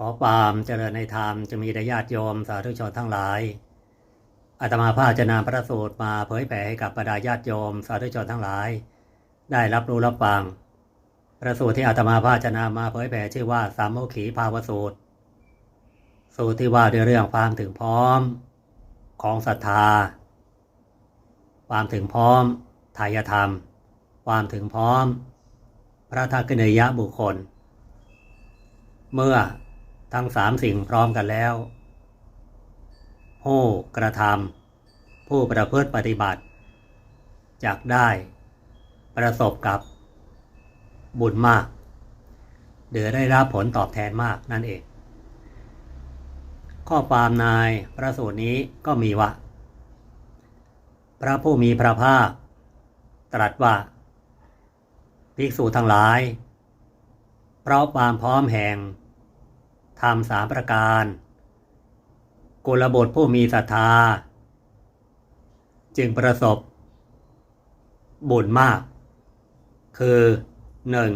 ขอความเจริญในธรรมจะมีแด่ญาติโยมสาธุชนทั้งหลายอาตมาภาพจะนำพระสูตรมาเผยแผ่ให้กับบรรดาญาติโยมสาธุชนทั้งหลาย ได้รับรู้รับฟังพระสูตรที่อาตมาภาพจะนำมาเผยแผ่ชื่อว่าสามโมขีภาวสูตร สูตรที่ว่าด้วยเรื่องความถึงพร้อมของศรัทธา ความถึงพร้อมทายธรรม ความถึงพร้อม พระทักษิณยบุคคล เมื่อ ทั้งสามสิ่งพร้อมกันแล้วผู้กระทำผู้ประพฤติปฏิบัติจักได้ประสบกับบุญมากเดือได้รับผลตอบแทนมากนั่นเอง ข้อความในพระสูตรนี้ก็มีว่า พระผู้มีพระภาค ตรัสว่า ภิกษุทั้งหลาย เพราะความพร้อมแห่ง ทำสามประการกุลบุตรผู้มีศรัทธา จึงประสบ บุญมาก คือหนึ่ง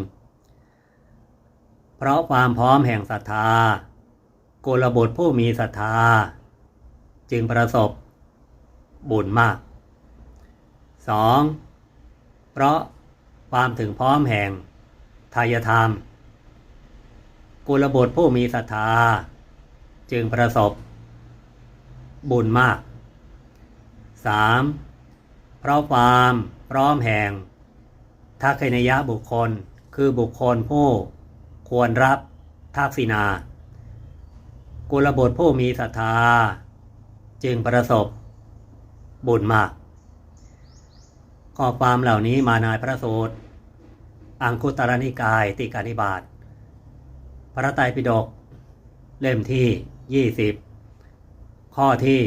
เพราะความพร้อมแห่งศรัทธากุลบุตรผู้มีศรัทธา จึงประสบ บุญมาก 2. เพราะความถึงพร้อมแห่งทายธรรม กุลบุตรผู้มีศรัทธา จึงประสบ บุญมาก 3. เพราะความพร้อมแห่งทักษิณยะบุคคลคือบุคคลผู้ควรรับทักษิณากุลบุตรผู้มีศรัทธา จึงประสบ บุญมากข้อความเหล่านี้มาในพระสูตรอังคุตรนิกายติกานิบาต พระไตรปิฎกเล่มที่ 20 ข้อที่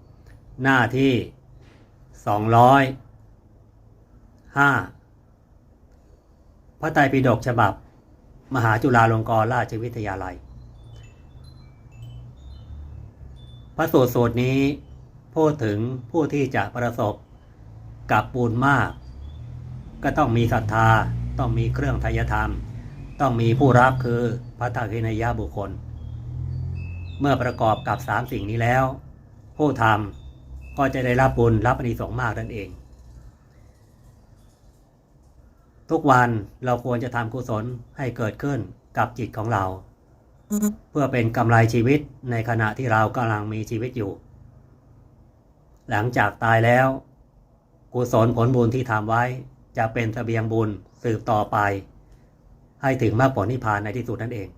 41 หน้าที่ 205 พระไตรปิฎกฉบับ มหาจุฬาลงกรณราชวิทยาลัย พระสูตรสูตรนี้พูดถึงผู้ที่จะประสบกับบุญมาก ก็ต้องมีศรัทธาต้องมีเครื่องทายธรรม ต้องมีผู้รับคือพระทักษิณยบุคคล เมื่อประกอบกับสามสิ่งนี้แล้ว ผู้ทำก็จะได้รับบุญรับอานิสงส์มากนั่นเอง ทุกวันเราควรจะทำกุศลให้เกิดขึ้นกับจิตของเรา เพื่อเป็นกำไรชีวิตในขณะที่เรากำลังมีชีวิตอยู่ หลังจากตายแล้ว กุศลผลบุญที่ทำไว้จะเป็นเสบียงบุญสืบต่อไป ให้ถึงมรรคผลนิพพานในที่สุดนั่นเอง